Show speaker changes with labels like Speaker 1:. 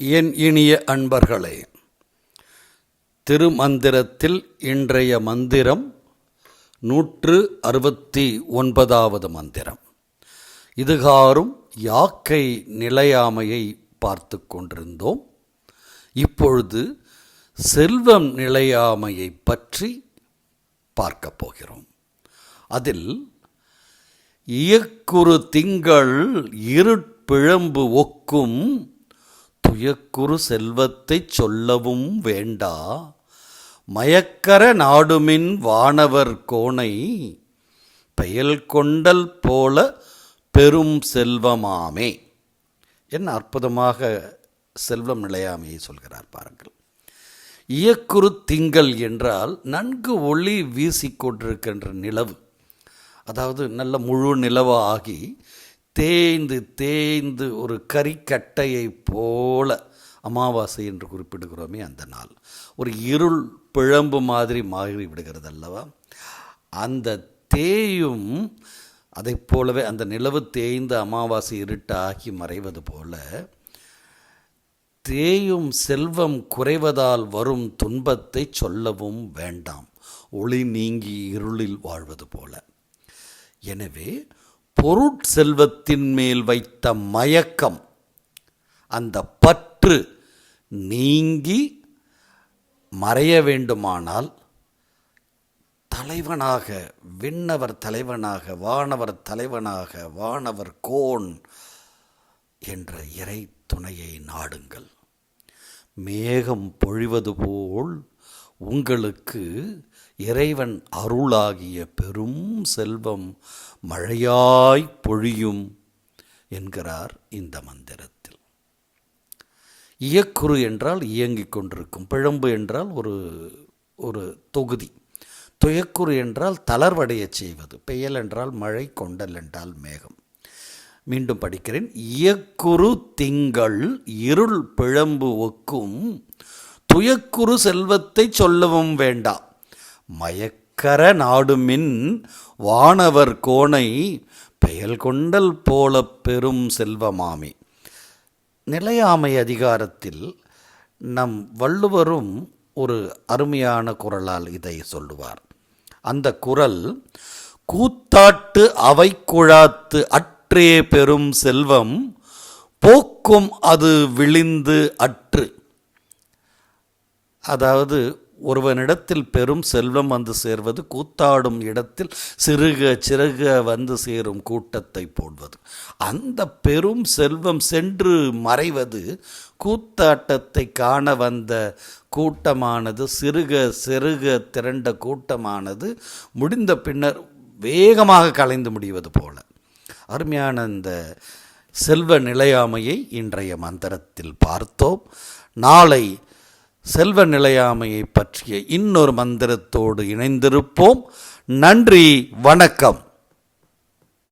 Speaker 1: என் இனிய அன்பர்களே திருமந்திரத்தில் இன்றைய மந்திரம் நூற்று அறுபத்தி ஒன்பதாவது மந்திரம். இதுகாரும் யாக்கை நிலையாமையை பார்த்து கொண்டிருந்தோம். இப்பொழுது செல்வம் நிலையாமையை பற்றி பார்க்கப் போகிறோம். அதில் இயக்குறு திங்கள் இருட்பிழம்பு ஒக்கும் துயக்குறு செல்வத்தைச் சொல்லவும் வேண்டா. மயக்கர நாடுமின் வானவர் கோணை பெயல் கொண்டல் போல பெரும் செல்வமாமே என் அற்புதமாக செல்வம் நிலையாமையை சொல்கிறார் பாருங்கள். இயக்குறு திங்கள் என்றால் நன்கு ஒளி வீசிக்கொண்டிருக்கின்ற நிலவு. அதாவது நல்ல முழு நிலவாகி தேய்ந்து தேய்ந்து ஒரு கறிக்கட்டையைப் போல அமாவாசை என்று குறிப்பிடுகிறோமே அந்த நாள். ஒரு இருள் பிழம்பு மாதிரி மாறி விடுகிறது அல்லவா அந்த தேயும் அதை போலவே அந்த நிலவு தேய்ந்து அமாவாசை இருட்டாகி மறைவது போல தேயும் செல்வம் குறைவதால் வரும் துன்பத்தை சொல்லவும் வேண்டாம். ஒளி நீங்கி இருளில் வாழ்வது போல. எனவே பொருட்செல்வத்தின் மேல் வைத்த மயக்கம் அந்த பற்று நீங்கி மறைய வேண்டுமானால் தலைவனாக விண்ணவர் தலைவனாக வானவர் தலைவனாக வானவர் கோன் என்ற இறை துணையை நாடுங்கள். மேகம் பொழிவது போல் உங்களுக்கு இறைவன் அருளாகிய பெரும் செல்வம் மழையாய் பொழியும் என்கிறார் இந்த மந்திரத்தில். இயக்குறு என்றால் இயங்கிக் கொண்டிருக்கும் பிழம்பு என்றால் ஒரு ஒரு தொகுதி. துயக்குறு என்றால் தளர்வடையச் செய்வது பெயல் என்றால் மழை கொண்டல் என்றால் மேகம். மீண்டும் படிக்கிறேன். இயக்குறு திங்கள் இருள் பிழம்பு ஒக்கும் துயக்குறு செல்வத்தை சொல்லவும் வேண்டாம் மயக்கர நாடுமின் வானவர் கோணை பெயல் கொண்டல் போல பெரும் செல்வமாமே. நிலையாமை அதிகாரத்தில் நம் வள்ளுவரும் ஒரு அருமையான குரலால் இதை சொல்லுவார். அந்த குரல் கூத்தாட்டு அவை குழாத்து அற்றே பெரும் செல்வம் போக்கும் அது விழிந்து அற்று. அதாவது ஒருவனிடத்தில் பெரும் செல்வம் வந்து சேர்வது கூத்தாடும் இடத்தில் சிறுக சிறுக வந்து சேரும் கூட்டத்தை போடுவது. அந்த பெரும் செல்வம் சென்று மறைவது கூத்தாட்டத்தை காண வந்த கூட்டமானது சிறுக சிறுக திரண்ட கூட்டமானது முடிந்த பின்னர் வேகமாக கலைந்து முடிவது போல. அருமையான இந்த செல்வ நிலையாமையை இன்றைய மந்திரத்தில் பார்த்தோம். நாளை செல்வ நிலையாமையை பற்றிய இன்னொரு மந்திரத்தோடு இணைந்திருப்போம். நன்றி வணக்கம்.